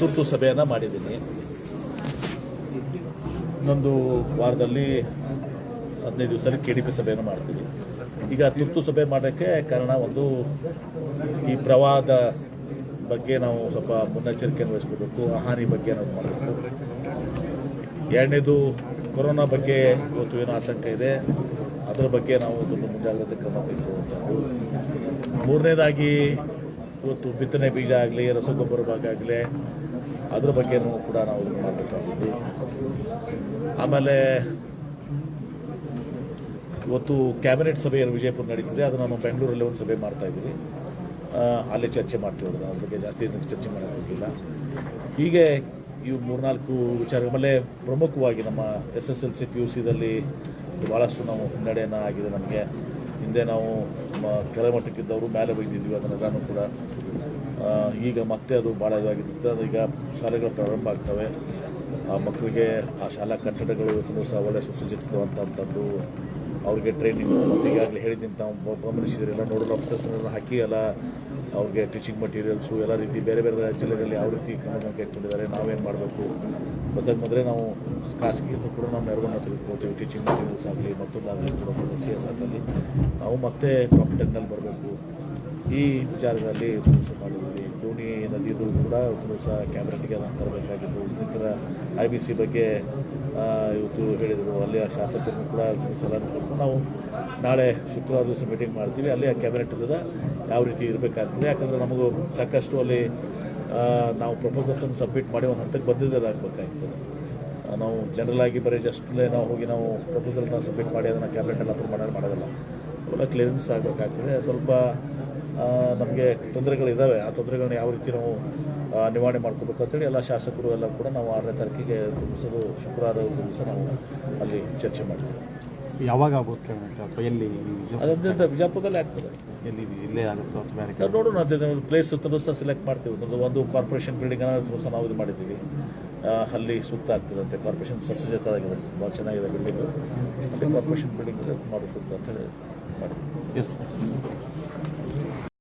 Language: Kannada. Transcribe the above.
ತುರ್ತು ಸಭೆಯನ್ನು ಮಾಡಿದ್ದೀನಿ. ಇನ್ನೊಂದು ವಾರದಲ್ಲಿ ಹದಿನೈದು ದಿವಸದಲ್ಲಿ ಕೆ ಡಿ ಪಿ ಸಭೆಯನ್ನು ಮಾಡ್ತೀವಿ. ಈಗ ತುರ್ತು ಸಭೆ ಮಾಡೋಕ್ಕೆ ಕಾರಣ ಒಂದು ಈ ಪ್ರವಾಹದ ಬಗ್ಗೆ ನಾವು ಸ್ವಲ್ಪ ಮುನ್ನೆಚ್ಚರಿಕೆಯನ್ನು ವಹಿಸ್ಕೋಬೇಕು ಹಾನಿ ಬಗ್ಗೆ ನಾವು ಮಾಡಬೇಕು. ಎರಡನೇದು, ಕೊರೋನಾ ಬಗ್ಗೆ ಇವತ್ತು ಏನೋ ಆತಂಕ ಇದೆ. ಅದರ ಬಗ್ಗೆ ನಾವು ಒಂದು ಮುಂಜಾಗ್ರತೆ ಕ್ರಮ ತೆಗೆದುಕೊಳ್ಳುವಂಥದ್ದು. ಮೂರನೇದಾಗಿ ಇವತ್ತು ಬಿತ್ತನೆ ಬೀಜ ಆಗಲಿ, ರಸಗೊಬ್ಬರ ಭಾಗ ಆಗಲಿ, ಅದ್ರ ಬಗ್ಗೆನೂ ಕೂಡ ನಾವು ಮಾಡಬೇಕಾಗಿದ್ದು ಆಮೇಲೆ ಇವತ್ತು ಕ್ಯಾಬಿನೆಟ್ ಸಭೆ ವಿಜಯಪುರ ನಡೀತಿದೆ ಅದು ನಾನು ಬೆಂಗಳೂರಲ್ಲಿ ಒಂದು ಸಭೆ ಮಾಡ್ತಾ ಇದ್ದೀವಿ. ಅಲ್ಲಿ ಚರ್ಚೆ ಮಾಡ್ತೀವಿ ಅದ್ರ ಬಗ್ಗೆ ಜಾಸ್ತಿ ಚರ್ಚೆ ಮಾಡೋಕ್ಕಾಗಿಲ್ಲ ಹೀಗೆ ಇವು ಮೂರ್ನಾಲ್ಕು ವಿಚಾರ ಆಮೇಲೆ ಪ್ರಮುಖವಾಗಿ ನಮ್ಮ S S L C P U ಸಿದಲ್ಲಿ ಭಾಳಷ್ಟು ನಾವು ಹಿನ್ನಡೆಯನ್ನು ಆಗಿದೆ ನಮಗೆ. ಹಿಂದೆ ನಾವು ಕೆಳಮಟ್ಟಕ್ಕಿದ್ದವರು ಮೇಲೆ ಬೈದಿದ್ವಿ, ಅದನ್ನೆಲ್ಲನೂ ಕೂಡ ಈಗ ಮತ್ತೆ ಅದು ಭಾಳ ಇದಾಗಿರುತ್ತೆ. ಅದು ಈಗ ಶಾಲೆಗಳು ಪ್ರಾರಂಭ ಆಗ್ತವೆ. ಆ ಮಕ್ಕಳಿಗೆ ಆ ಶಾಲಾ ಕಟ್ಟಡಗಳು ತುಂಬ ಸಹ ಒಳ್ಳೆ ಸುಸಜ್ಜಿತವಂಥದ್ದು ಅವ್ರಿಗೆ ಟ್ರೈನಿಂಗ್ ಈಗಾಗಲೇ ಹೇಳಿದ್ದೀನಿ ತಾವು ಗಮನಿಸಿದ್ರೆ ಗಮನಿಸಿದ್ರೆಲ್ಲ ನೋಡಲ್ ಆಫೀಸರ್ಸ್ನೆಲ್ಲ ಹಾಕಿ ಎಲ್ಲ ಅವ್ರಿಗೆ ಟೀಚಿಂಗ್ ಮಟೀರಿಯಲ್ಸು ಎಲ್ಲ ರೀತಿ ಬೇರೆ ಬೇರೆ ಜಿಲ್ಲೆಗಳಲ್ಲಿ ಯಾವ ರೀತಿ ಕ್ರಮಗಳನ್ನು ಕೈಗೊಂಡಿದ್ದಾರೆ ನಾವೇನು ಮಾಡಬೇಕು? ಹೊಸದಾಗಿ ಮೊದಲೇ ನಾವು ಖಾಸಗಿಯಿಂದ ಕೂಡ ನಾವು ನೆರವನ್ನು ತೆಗೆದುಕೊಳ್ತೀವಿ ಟೀಚಿಂಗ್ ಮಟೀರಿಯಲ್ಸ್ ಆಗಲಿ ಮತ್ತೊಂದಾಗಲಿ ಕೂಡ ಸಿ ಎಸ್ ಆಗಲಿ ನಾವು ಮತ್ತೆ ಕಾಂಪಿಟೆಂಟ್ನಲ್ಲಿ ಬರಬೇಕು. ಈ ವಿಚಾರಗಳಲ್ಲಿ ಕೆಲಸ ಮಾಡಿದ್ವಿ ನದಿ ನದಿದು ಕೂಡ ಸಹ ಕ್ಯಾಬಿನೆಟ್ಗೆ ಅದನ್ನು ತರಬೇಕಾಗಿದ್ದು ಇನ್ನಿತರ ಐ ಬಿ ಸಿ ಬಗ್ಗೆ ಆ, ಇವತ್ತು ಹೇಳಿದರು. ಅಲ್ಲಿಯ ಶಾಸಕರನ್ನು ಕೂಡ ಕೊಟ್ಟು ನಾವು ನಾಳೆ ಶುಕ್ರವಾರ ದಿವಸ ಮೀಟಿಂಗ್ ಮಾಡ್ತೀವಿ. ಅಲ್ಲಿ ಆ ಕ್ಯಾಬಿನೆಟ್ ಯಾವ ರೀತಿ ಇರಬೇಕಾಗ್ತದೆ. ಯಾಕಂದರೆ ನಮಗೂ ಸಾಕಷ್ಟು ಅಲ್ಲಿ ನಾವು ಪ್ರಪೋಸಲ್ಸನ್ನು ಸಬ್ಮಿಟ್ ಮಾಡಿ ಒಂದು ಹಂತಕ್ಕೆ ಬಂದಿದ್ದಾಗಬೇಕಾಗ್ತದೆ ನಾವು ಜನರಲ್ ಆಗಿ ಬರೀ ಜಸ್ಟ್ಲೇ ನಾವು ಹೋಗಿ ನಾವು ಪ್ರಪೋಸಲ್ನ ಸಬ್ಮಿಟ್ ಮಾಡಿ ಅದನ್ನು ಕ್ಯಾಬಿನೆಟಲ್ಲಿ ಅಪ್ರೂವ್ ಮಾಡೋದು ಮಾಡೋದಲ್ಲ. ಅವೆಲ್ಲ ಕ್ಲಿಯರೆನ್ಸ್ ಆಗಬೇಕಾಗ್ತದೆ. ಸ್ವಲ್ಪ ನಮಗೆ ತೊಂದರೆಗಳಿದ್ದಾವೆ ಆ ತೊಂದರೆಗಳನ್ನ ಯಾವ ರೀತಿ ನಾವು ನಿವಾರಣೆ ಮಾಡ್ಕೋಬೇಕು ಅಂತೇಳಿ ಎಲ್ಲ ಶಾಸಕರು ಎಲ್ಲ ಕೂಡ ನಾವು ಆರನೇ ತಾರೀಕಿಗೆ ದಿವಸದ ಶುಕ್ರವಾರ ದಿವಸ ನಾವು ಅಲ್ಲಿ ಚರ್ಚೆ ಮಾಡ್ತೀವಿ. ಯಾವಾಗ ಕ್ಯಾಬಿನೆಟ್ ಅಥವಾ ಎಲ್ಲಿ ಅದರಿಂದ ಬಿಜಾಪುರದಲ್ಲಿ ಆಗ್ತದೆ. ಎಲ್ಲಿ ಇಲ್ಲೇ ಆಗುತ್ತೋ ಅಥವಾ ಬೇರೆ ಕಡೆ ನಾವು ನೋಡೋಣ ಅದೇ ಪ್ಲೇಸ್ ಸಹ ಸೆಲೆಕ್ಟ್ ಮಾಡ್ತೀವಿ. ಒಂದು ಒಂದು ಕಾರ್ಪೊರೇಷನ್ ಬಿಲ್ಡಿಂಗ್ ಸಹ ನಾವು ಇದು ಮಾಡಿದ್ದೀವಿ. ಆ, ಅಲ್ಲಿ ಸೂಕ್ತ ಆಗ್ತದಂತೆ. ಕಾರ್ಪೊರೇಷನ್ ಸಸ್ಯಜಾತವಾಗಿದೆ ತುಂಬ ಚೆನ್ನಾಗಿದೆ ಬಿಲ್ಡಿಂಗು ಅಲ್ಲಿ ಕಾರ್ಪೊರೇಷನ್ ಬಿಲ್ಡಿಂಗ್ ಮಾಡಿ ಸೂಕ್ತ ಅಂತೇಳಿ ಮಾಡಿದ್ವಿ ಎಸ್